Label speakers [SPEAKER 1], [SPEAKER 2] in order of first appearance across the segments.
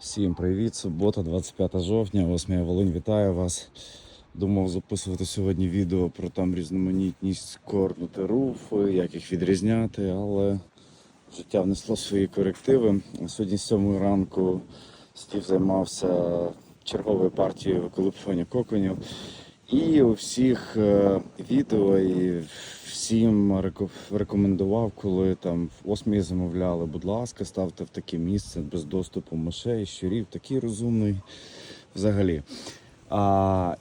[SPEAKER 1] Всім привіт! Субота, 25 жовтня. 8 Волинь вітаю вас. Думав записувати сьогодні відео про там різноманітність корнути руфи, як їх відрізняти, але життя внесло свої корективи. Сьогодні з 7 ранку Стів займався черговою партією виколупування коконів. І у всіх е, відео і всім рекомендував, коли там осмі замовляли, будь ласка, ставте в таке місце без доступу мишей, щурів, такий розумний взагалі. А,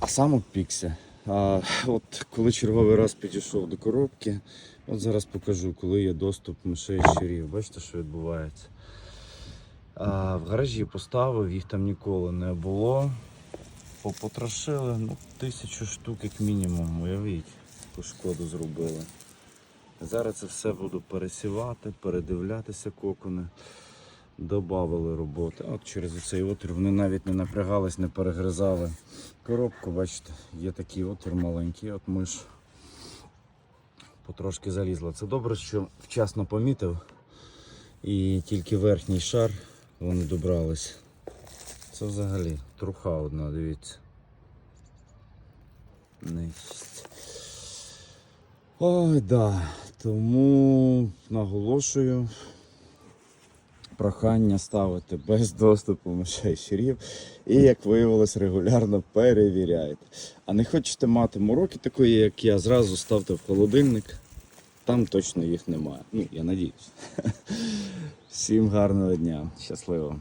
[SPEAKER 1] а сам опікся. А, от коли черговий раз підійшов до коробки, от зараз покажу, коли є доступ мишей щурів. Бачите, що відбувається. А, в гаражі поставив, їх там ніколи не було. Попотрошили ну, тисячу штук як мінімум, уявіть, яку шкоду зробили. Зараз це все буду пересівати, передивлятися кокони. Добавили роботи. От через цей отвір вони навіть не напрягались, не перегризали коробку. Бачите, є такий отвір маленький, от миш потрошки залізла. Це добре, що вчасно помітив. І тільки верхній шар вони добрались. Це взагалі труха одна, дивіться. Ой, да. Тому наголошую прохання ставити без доступу мишей щурів і, як виявилось, регулярно перевіряйте. А не хочете мати мороки такої, як я, зразу ставте в холодильник. Там точно їх немає. Ну, я надіюсь. Всім гарного дня. Щасливо.